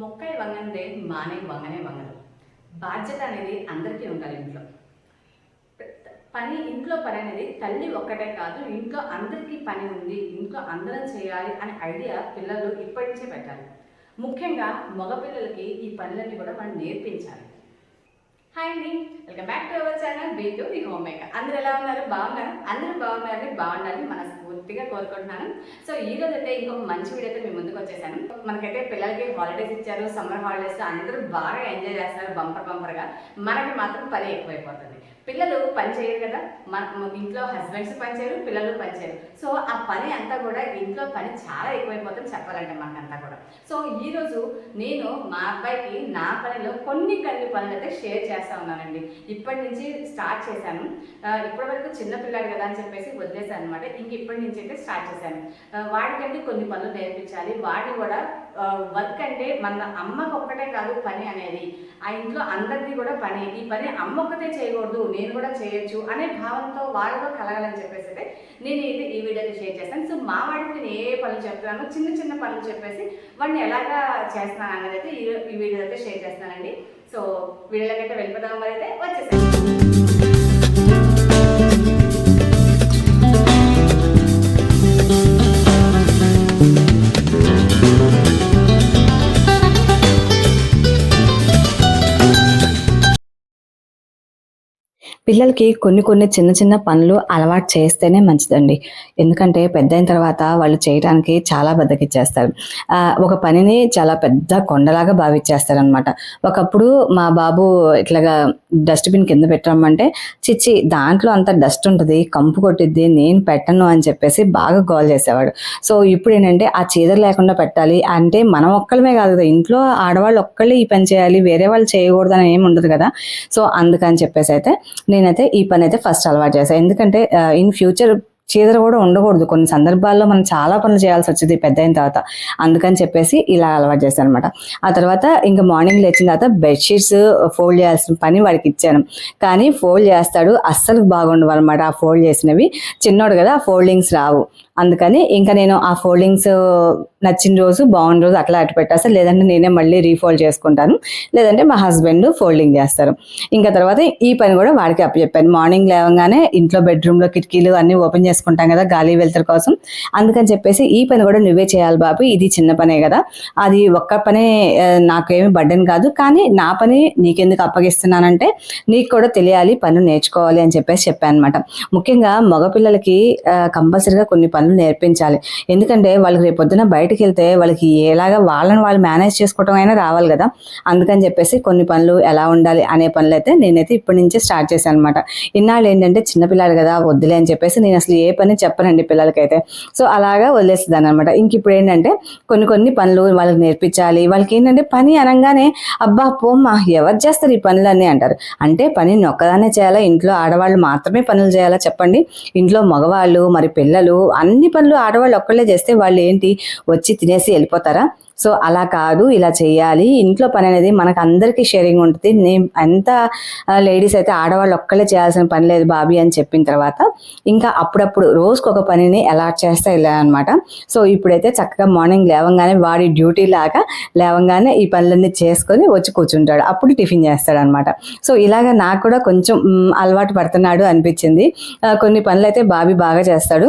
మొక్కై వంగందే మానే వంగనే వంగదు. బాధ్యత అనేది అందరికీ ఉండాలి ఇంట్లో. పని ఇంట్లో పని అనేది తల్లి ఒక్కటే కాదు ఇంట్లో అందరికీ పని ఉంది ఇంట్లో అందరం చేయాలి అనే ఐడియా పిల్లలు ఇప్పటి నుంచే పెట్టాలి. ముఖ్యంగా మగపిల్లలకి ఈ పనులన్నీ కూడా మనం నేర్పించాలి. హాయ్ అండి welcome back to our channel B to the home maker. అందరు ఎలా ఉన్నారు? బాగున్నారు? అందరూ బాగున్నారని బాగుండాలని మనస్ఫూర్తిగా కోరుకుంటున్నాను. సో ఈ రోజు అయితే ఇంకొక మంచి వీడియో అయితే మీ ముందుకు వచ్చేసాను. మనకైతే పిల్లలకి హాలిడేస్ ఇచ్చారు సమ్మర్ హాలిడేస్ అందరూ బాగా ఎంజాయ్ చేస్తున్నారు బంపర్ బంపర్గా మనకి మాత్రం పని ఎక్కువైపోతుంది. పిల్లలు పని చేయరు కదా. మన ఇంట్లో హస్బెండ్స్ పని చేయరు పిల్లలు పని చేయరు. సో ఆ పని అంతా కూడా ఇంట్లో పని చాలా ఎక్కువైపోతుంది చెప్పాలంటే మనకంతా కూడా. సో ఈరోజు నేను మా అబ్బాయికి నా పనిలో కొన్ని కొన్ని పనులు అయితే షేర్ చేస్తా ఉన్నానండి. ఇప్పటి నుంచి స్టార్ట్ చేశాను. ఇప్పటి వరకు చిన్న పిల్లాడు కదా అని చెప్పేసి వదిలేశాను అనమాట ఇంక ఇప్పటి నుంచి అయితే స్టార్ట్ చేశాను. వాడికంటే కొన్ని పనులు నేర్పించాలి. వాడిని కూడా వర్క్ అంటే మన అమ్మకు ఒక్కటే కాదు పని అనేది. ఆ ఇంట్లో అందరిది కూడా పని. ఈ పని అమ్మ ఒక్కతే చేయకూడదు నేను కూడా చేయొచ్చు అనే భావంతో వాళ్ళలో కలగాలని చెప్పేసి అయితే నేను ఇది ఈ వీడియోలో షేర్ చేస్తాను. సో మా వాడికి నేను ఏ పనులు చెప్తున్నానో చిన్న చిన్న పనులు చెప్పేసి వాడిని ఎలాగా చేస్తున్నాను అనేది అయితే ఈ ఈ అయితే షేర్ చేస్తానండి. సో వీడియోలకైతే వెళ్ళిపోదాం మరి అయితే వచ్చేసాను పిల్లలకి కొన్ని కొన్ని చిన్న చిన్న పనులు అలవాటు చేస్తేనే మంచిదండి. ఎందుకంటే పెద్ద అయిన తర్వాత వాళ్ళు చేయడానికి చాలా బద్దకిచ్చేస్తారు. ఒక పనిని చాలా పెద్ద కొండలాగా భావించేస్తారు అనమాట ఒకప్పుడు మా బాబు ఇట్లాగా డస్ట్బిన్ కింద పెట్టమంటే చిచ్చి దాంట్లో అంత డస్ట్ ఉంటుంది కంపు కొట్టిద్ది నేను పెట్టను అని చెప్పేసి బాగా గోల్ చేసేవాడు. సో ఇప్పుడు ఏంటంటే ఆ చీదర లేకుండా పెట్టాలి అంటే మనం ఒక్కళ్ళమే కాదు కదా ఇంట్లో ఆడవాళ్ళు ఒక్కళ్ళే ఈ పని చేయాలి వేరే వాళ్ళు చేయకూడదు అని ఏమి ఉండదు కదా. సో అందుకని చెప్పేసి అయితే నేనైతే ఈ పని అయితే ఫస్ట్ అలవాటు చేశాను ఎందుకంటే ఇన్ ఫ్యూచర్ చీదర కూడా ఉండకూడదు. కొన్ని సందర్భాల్లో మనం చాలా పనులు చేయాల్సి వచ్చింది పెద్ద అయిన తర్వాత. అందుకని చెప్పేసి ఇలా అలవాటు చేశాను అనమాట ఆ తర్వాత ఇంకా మార్నింగ్ లేచిన తర్వాత బెడ్షీట్స్ ఫోల్డ్ చేయాల్సిన పని వాడికి ఇచ్చాను. కానీ ఫోల్డ్ చేస్తాడు అస్సలు బాగుండవు అనమాట ఆ ఫోల్డ్ చేసినవి. చిన్నోడు కదా ఆ ఫోల్డింగ్స్ రావు. అందుకని ఇంకా నేను ఆ ఫోల్డింగ్స్ నచ్చిన రోజు బాగున్న రోజు అట్లా అటు పెట్టేస్తాను లేదంటే నేనే మళ్ళీ రీఫోల్డ్ చేసుకుంటాను. లేదంటే మా హస్బెండ్ ఫోల్డింగ్ చేస్తారు. ఇంకా తర్వాత ఈ పని కూడా వాడికి అప్పచెప్పాను. మార్నింగ్ లేవగానే ఇంట్లో బెడ్రూమ్లో కిటికీలు అన్నీ ఓపెన్ చేసుకుంటాం కదా గాలి వెళ్తారు కోసం. అందుకని చెప్పేసి ఈ పని కూడా నువ్వే చేయాలి బాబు. ఇది చిన్న పనే కదా. అది ఒక్క పనే నాకేమి బడ్డన్ కాదు. కానీ నా పని నీకెందుకు అప్పగిస్తున్నానంటే నీకు కూడా తెలియాలి పని నేర్చుకోవాలి అని చెప్పేసి చెప్పాను అనమాట ముఖ్యంగా మగపిల్లలకి కంపల్సరీగా కొన్ని పనులు నేర్పించాలి. ఎందుకంటే వాళ్ళకి రేపు పొద్దున బయటకు వెళ్తే వాళ్ళకి ఎలాగా వాళ్ళని వాళ్ళు మేనేజ్ చేసుకోవటం అయినా రావాలి కదా. అందుకని చెప్పేసి కొన్ని పనులు ఎలా ఉండాలి అనే పనులు అయితే నేనైతే ఇప్పటి నుంచే స్టార్ట్ చేశాను అనమాట ఇన్నాళ్ళు ఏంటంటే చిన్నపిల్లాడు కదా వద్దులే అని చెప్పేసి నేను అసలు ఏ పని చెప్పనండి పిల్లలకైతే. సో అలాగా వదిలేస్తుందాన్ని అనమాట ఇంక ఇప్పుడు ఏంటంటే కొన్ని కొన్ని పనులు వాళ్ళకి నేర్పించాలి. వాళ్ళకి ఏంటంటే పని అనగానే అబ్బా పోమ్మా ఎవరు చేస్తారు ఈ పనులన్నీ? అంటారు. అంటే పని నొక్కదానే చేయాలా? ఇంట్లో ఆడవాళ్ళు మాత్రమే పనులు చేయాలా? చెప్పండి. ఇంట్లో మగవాళ్ళు మరి పిల్లలు అన్ని అన్ని పనులు ఆడవాళ్ళు ఒక్కళ్ళే చేస్తే వాళ్ళు ఏంటి? వచ్చి తినేసి వెళ్ళిపోతారా? సో అలా కాదు ఇలా చేయాలి ఇంట్లో పని అనేది మనకు అందరికీ షేరింగ్ ఉంటుంది. నేను ఎంత లేడీస్ అయితే ఆడవాళ్ళు ఒక్కళ్ళే చేయాల్సిన పని లేదు బాబీ అని చెప్పిన తర్వాత ఇంకా అప్పుడప్పుడు రోజుకొక ఒక పనిని అలాట్ చేస్తా వెళ్ళానమాట సో ఇప్పుడైతే చక్కగా మార్నింగ్ లేవంగానే వాడి డ్యూటీ లాగా లేవంగానే ఈ పనులన్నీ చేసుకొని వచ్చి కూర్చుంటాడు. అప్పుడు టిఫిన్ చేస్తాడు అనమాట సో ఇలాగ నాకు కూడా కొంచెం అలవాటు పడుతున్నాడు అనిపించింది. కొన్ని పనులు అయితే బాబీ బాగా చేస్తాడు.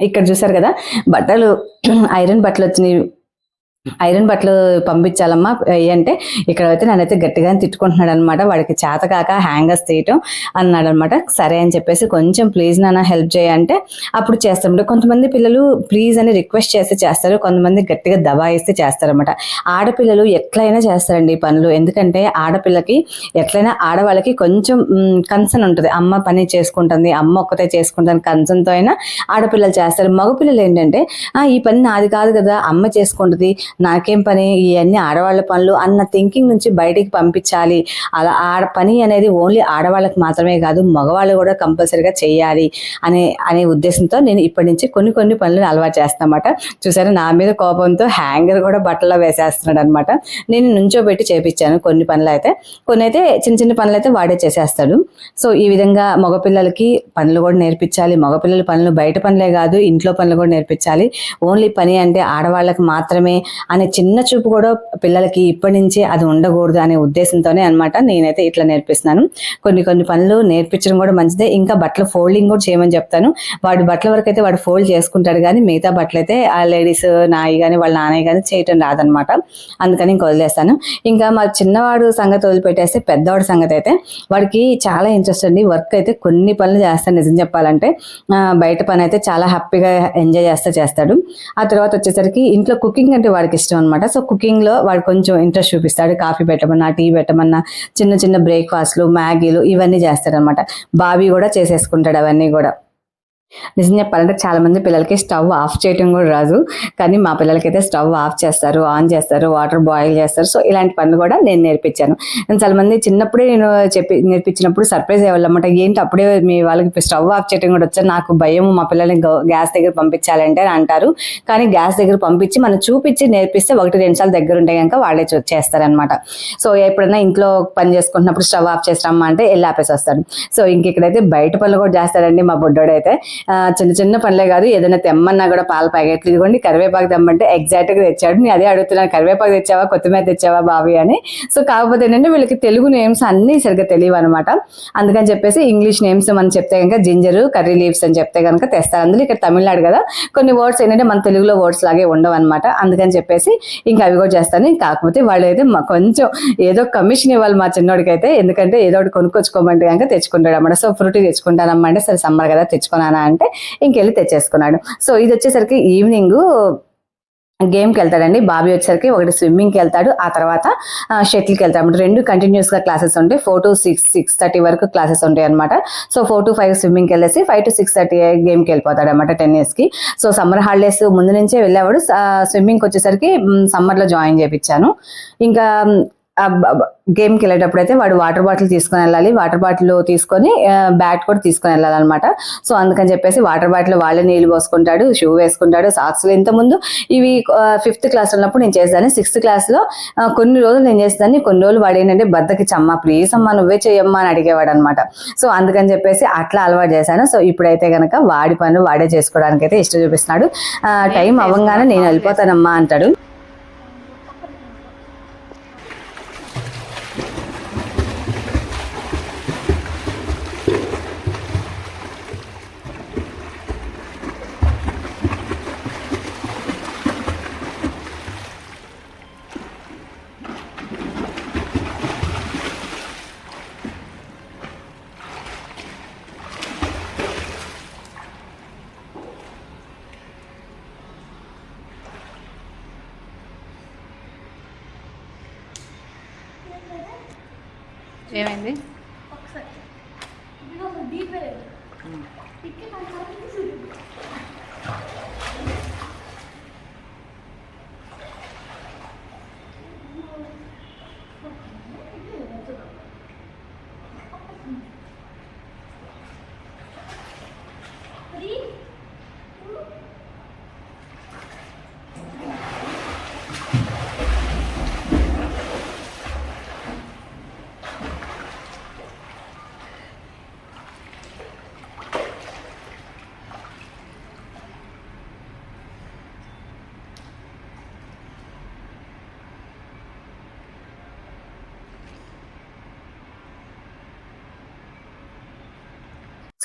ఇక్కడ చూసారు కదా బట్టలు ఐరన్ బట్టలు వచ్చినాయి. ఐరన్ బట్టలు పంపించాలమ్మా. అంటే ఇక్కడ అయితే నన్నైతే గట్టిగానే తిట్టుకుంటున్నాడు అనమాట వాడికి చేత కాక హ్యాంగర్స్ తీయటం అన్నాడు అనమాట సరే అని చెప్పేసి కొంచెం ప్లీజ్ నాన్న హెల్ప్ చేయంటే అప్పుడు చేస్తాం కొంతమంది పిల్లలు ప్లీజ్ అని రిక్వెస్ట్ చేస్తే చేస్తారు. కొంతమంది గట్టిగా దబాయిస్తే చేస్తారనమాట. ఆడపిల్లలు ఎట్లయినా చేస్తారండి ఈ పనులు. ఎందుకంటే ఆడపిల్లకి ఎట్లయినా ఆడవాళ్ళకి కొంచెం కన్సర్న్ ఉంటుంది. అమ్మ పని చేసుకుంటుంది అమ్మ ఒక్కతే చేసుకుంటుంది కన్సర్న్తో అయినా ఆడపిల్లలు చేస్తారు. మగపిల్లలు ఏంటంటే ఈ పని నాది కాదు కదా అమ్మ చేసుకుంటుంది నాకేం పని? ఇవన్నీ ఆడవాళ్ళ పనులు అన్న థింకింగ్ నుంచి బయటికి పంపించాలి. అలా ఆడ పని అనేది ఓన్లీ ఆడవాళ్ళకి మాత్రమే కాదు మగవాళ్ళు కూడా కంపల్సరీగా చేయాలి అనే అనే ఉద్దేశంతో నేను ఇప్పటి నుంచి కొన్ని కొన్ని పనులు అలవాటు చేస్తానమాట. చూసారా నా మీద కోపంతో హ్యాంగర్ కూడా బట్టలో వేసేస్తున్నాడు అనమాట నేను నుంచోబెట్టి చేపించాను కొన్ని పనులు అయితే కొన్ని అయితే చిన్న చిన్న పనులు అయితే వాడే చేసేస్తాడు. సో ఈ విధంగా మగపిల్లలకి పనులు కూడా నేర్పించాలి. మగపిల్లల పనులు బయట పనులే కాదు ఇంట్లో పనులు కూడా నేర్పించాలి. ఓన్లీ పని అంటే ఆడవాళ్ళకి మాత్రమే అనే చిన్న చూపు కూడా పిల్లలకి ఇప్పటి నుంచి అది ఉండకూడదు అనే ఉద్దేశంతోనే అనమాట నేనైతే ఇట్లా నేర్పిస్తున్నాను. కొన్ని కొన్ని పనులు నేర్పించడం కూడా మంచిదే. ఇంకా బట్టలు ఫోల్డింగ్ కూడా చేయమని చెప్తాను. వాడి బట్టల వరకు అయితే వాడు ఫోల్డ్ చేసుకుంటాడు కానీ మిగతా బట్టలు అయితే ఆ లేడీస్ నాయి కానీ వాళ్ళ నాన్నయ్య కానీ చేయటం రాదనమాట అందుకని ఇంక వదిలేస్తాను. ఇంకా మా చిన్నవాడు సంగతి వదిలిపెట్టేస్తే పెద్దవాడి సంగతి అయితే వాడికి చాలా ఇంట్రెస్ట్ అండి. వర్క్ అయితే కొన్ని పనులు చేస్తాను నిజం చెప్పాలంటే. బయట పని అయితే చాలా హ్యాపీగా ఎంజాయ్ చేస్తా చేస్తాడు. ఆ తర్వాత వచ్చేసరికి ఇంట్లో కుకింగ్ అంటే వాడికి ఇష్టం అనమాట సో కుకింగ్లో వాడు కొంచెం ఇంట్రెస్ట్ చూపిస్తాడు. కాఫీ పెట్టమన్నా టీ పెట్టమన్నా చిన్న చిన్న బ్రేక్ఫాస్ట్లు మ్యాగీలు ఇవన్నీ చేస్తాడనమాట బాబీ కూడా చేసేసుకుంటాడు అవన్నీ కూడా. నిజం చెప్పాలంటే చాలా మంది పిల్లలకి స్టవ్ ఆఫ్ చేయటం కూడా రాదు. కానీ మా పిల్లలకైతే స్టవ్ ఆఫ్ చేస్తారు ఆన్ చేస్తారు వాటర్ బాయిల్ చేస్తారు. సో ఇలాంటి పనులు కూడా నేను నేర్పించాను. చాలా మంది చిన్నప్పుడే నేను చెప్పి నేర్పించినప్పుడు సర్ప్రైజ్ అయ్యేవాళ్ళమాట ఏంటి అప్పుడే మీ వాళ్ళకి స్టవ్ ఆఫ్ చేయడం కూడా వచ్చా? నాకు భయం మా పిల్లల్ని గ్యాస్ దగ్గర పంపించాలంటే అంటారు. కానీ గ్యాస్ దగ్గర పంపించి మనం చూపించి నేర్పిస్తే ఒకటి రెండు సార్లు దగ్గర ఉంటే కనుక వాళ్ళే చేస్తారనమాట సో ఎప్పుడైనా ఇంట్లో పని చేసుకుంటున్నప్పుడు స్టవ్ ఆఫ్ చేస్తామా అంటే వెళ్ళి ఆపేసి వస్తాడు సో ఇంక ఇక్కడైతే బయట పనులు కూడా చేస్తాడండి మా బుడ్డోడైతే. చిన్న చిన్న పనులే కాదు ఏదైనా తెమ్మన్నా కూడా పాల ప్యాకెట్లు ఇదిగోండి కరివేపాకు తెమ్మంటే ఎగ్జాక్ట్గా తెచ్చాడు. నేను అదే అడుగుతున్నాను కరివేపాకు తెచ్చావా కొత్తిమీర తెచ్చావా బావి అని. సో కాకపోతే ఏంటంటే వీళ్ళకి తెలుగు నేమ్స్ అన్నీ సరిగ్గా తెలియవు అనమాట అందుకని చెప్పేసి ఇంగ్లీష్ నేమ్స్ మనం చెప్తే కనుక జింజరు కర్రీ లీవ్స్ అని చెప్తే కనుక తెస్తారు. అందులో ఇక్కడ తమిళనాడు కదా కొన్ని వర్డ్స్ ఏంటంటే మన తెలుగులో వర్డ్స్ లాగే ఉండవు అనమాట అందుకని చెప్పేసి ఇంకా అవి కూడా చేస్తాను. కాకపోతే వాళ్ళు అయితే కొంచెం ఏదో కమిషన్ ఇవ్వాలి మా చిన్నోడికి అయితే ఎందుకంటే ఏదో ఒకటి కొనుక్కొచ్చుకోమంటే కనుక తెచ్చుకుంటాడు అనమాట సో ఫ్రూటీ తెచ్చుకుంటానమ్మా అంటే సరే సమ్మర్ కదా తెచ్చుకున్నానా అంటే ఇంకెళ్ళి తెచ్చేసుకున్నాడు. సో ఇది వచ్చేసరికి ఈవినింగ్ గేమ్కి వెళ్తాడండి. బాబీ వచ్చేసరికి ఒకటి స్విమ్మింగ్కి వెళ్తాడు. ఆ తర్వాత షటిల్కి వెళ్తాడు. రెండు కంటిన్యూస్గా క్లాసెస్ ఉంటాయి. Four to six six thirty వరకు క్లాసెస్ ఉంటాయి అనమాట సో ఫోర్ టు ఫైవ్ స్విమ్మింగ్కి వెళ్ళేసి ఫైవ్ టు సిక్స్ థర్టీ గేమ్కి వెళ్ళిపోతాడు అనమాట టెన్నిస్కి సో సమ్మర్ హాలిడేస్ ముందు నుంచే వెళ్ళేవాడు. స్విమ్మింగ్కి వచ్చేసరికి సమ్మర్లో జాయిన్ చేయించాను ఇంకా గేమ్కి వెళ్ళేటప్పుడు అయితే వాడు వాటర్ బాటిల్ తీసుకొని వెళ్ళాలి. వాటర్ బాటిల్ తీసుకొని బ్యాట్ కూడా తీసుకొని వెళ్ళాలన్నమాట. సో అందుకని చెప్పేసి వాటర్ బాటిల్ వాళ్ళే నీళ్ళు పోసుకుంటాడు షూ వేసుకుంటాడు సాక్స్లు ఇంతకుముందు ఇవి ఫిఫ్త్ క్లాస్ ఉన్నప్పుడు నేను చేసేదాన్ని. సిక్స్త్ క్లాస్లో కొన్ని రోజులు నేను చేసేదాన్ని. కొన్ని రోజులు వాడు ఏంటంటే బద్దకి చమ్మ ప్లీజ్ అమ్మా నువ్వే చెయ్యమ్మా అని అడిగేవాడు అనమాట సో అందుకని చెప్పేసి అట్లా అలవాటు చేశాను. సో ఇప్పుడైతే కనుక వాడి పనులు వాడే చేసుకోవడానికి అయితే ఇష్టం చూపిస్తున్నాడు. ఆ, టైం అవ్వగానే నేను వెళ్ళిపోతానమ్మా అంటాడు. ఏమైంది?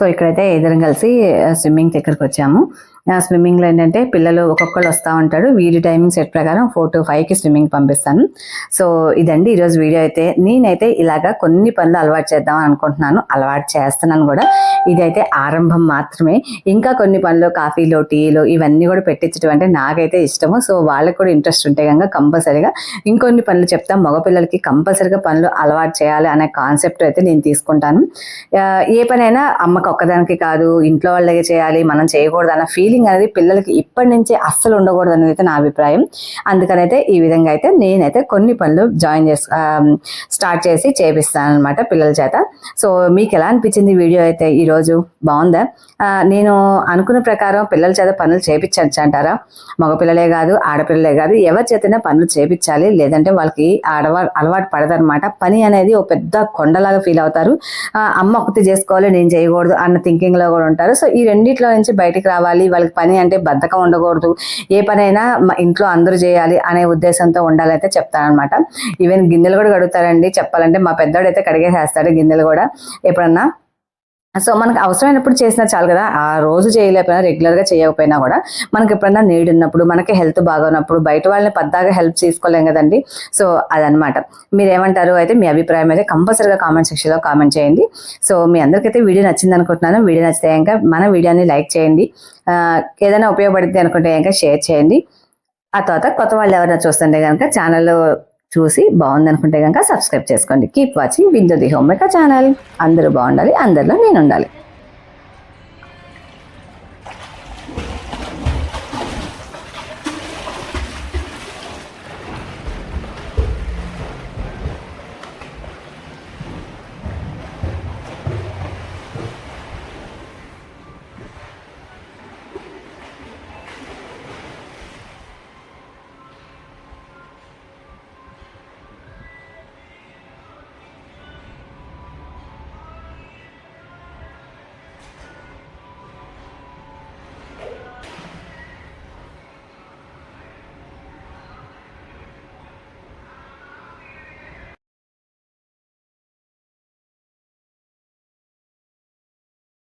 సో ఇక్కడైతే ఇద్దరం కలిసి స్విమ్మింగ్ దగ్గరికి వచ్చాము స్విమ్మింగ్లో ఏంటంటే పిల్లలు ఒక్కొక్కరు వస్తూ ఉంటారు. వీడి టైమింగ్ సెట్ ప్రకారం ఫోర్ టు ఫైవ్కి స్విమ్మింగ్ పంపిస్తాను. సో ఇదండి ఈరోజు వీడియో అయితే. నేనైతే ఇలాగా కొన్ని పనులు అలవాటు చేద్దాం అనుకుంటున్నాను. అలవాటు చేస్తున్నాను కూడా. ఇదైతే ఆరంభం మాత్రమే. ఇంకా కొన్ని పనులు కాఫీలో టీలో ఇవన్నీ కూడా పెట్టించడం అంటే నాకైతే ఇష్టము. సో వాళ్ళకి కూడా ఇంట్రెస్ట్ ఉంటే కనుక కంపల్సరీగా ఇంకొన్ని పనులు చెప్తాం. మగపిల్లలకి కంపల్సరీగా పనులు అలవాటు చేయాలి అనే కాన్సెప్ట్ అయితే నేను తీసుకుంటాను. ఏ పనైనా అమ్మకి ఒక్కదానికి కాదు. ఇంట్లో వాళ్ళకి చేయాలి. మనం చేయకూడదు అన్న ఫీల్ ఫీలింగ్ అనేది పిల్లలకి ఇప్పటి నుంచే అస్సలు ఉండకూడదు అనేది అయితే నా అభిప్రాయం. అందుకనైతే ఈ విధంగా అయితే నేనైతే కొన్ని పనులు జాయిన్ చేసు స్టార్ట్ చేసి చేపిస్తాను అనమాట పిల్లల చేత. సో మీకు ఎలా అనిపించింది వీడియో అయితే ఈరోజు బాగుందా? నేను అనుకున్న ప్రకారం పిల్లల చేత పనులు చేపించచ్చు అంటారా? మగపిల్లలే కాదు ఆడపిల్లలే కాదు ఎవరి చేతనే పనులు చేపించాలి లేదంటే వాళ్ళకి ఆడవా అలవాటు పడదనమాట పని అనేది ఒక పెద్ద కొండలాగా ఫీల్ అవుతారు. అమ్మ ఒకటి చేసుకోవాలి నేను చేయకూడదు అన్న థింకింగ్లో కూడా ఉంటారు. సో ఈ రెండిట్లో నుంచి బయటికి రావాలి వాళ్ళకి వాళ్ళకి పని అంటే బద్ధకం ఉండకూడదు. ఏ పనైనా ఇంట్లో అందరూ చేయాలి అనే ఉద్దేశంతో ఉండాలైతే చెప్తానమాట ఈవెన్ గిన్నెలు కూడా కడుగుతారండి. చెప్పాలంటే మా పెద్దోడు అయితే కడిగేసేస్తాడు గిన్నెలు కూడా. ఎప్పుడన్నా సో మనకు అవసరమైనప్పుడు చేసినా చాలు కదా. ఆ రోజు చేయలేకపోయినా రెగ్యులర్గా చేయకపోయినా కూడా మనకి ఎప్పుడన్నా నీడ్ ఉన్నప్పుడు మనకి హెల్త్ బాగున్నప్పుడు బయట వాళ్ళని పద్దాగా హెల్ప్ చేసుకోలేం కదండి. సో అదనమాట మీరు ఏమంటారు అయితే మీ అభిప్రాయం అయితే కంపల్సరీగా కామెంట్ సెక్షన్లో కామెంట్ చేయండి. సో మీ అందరికైతే వీడియో నచ్చింది అనుకుంటున్నాను. వీడియో నచ్చితే ఇంకా మన వీడియోని లైక్ చేయండి. ఏదైనా ఉపయోగపడుతుంది అనుకుంటే ఇంకా షేర్ చేయండి. ఆ తర్వాత కొత్త వాళ్ళు ఎవరైనా చూస్తుంటే కనుక ఛానల్ చూసి బాగుందనుకుంటే కనుక సబ్స్క్రైబ్ చేసుకోండి. Keep watching Vindu the homemaker channel అందరూ బాగుండాలి అందరిలో నేను ఉండాలి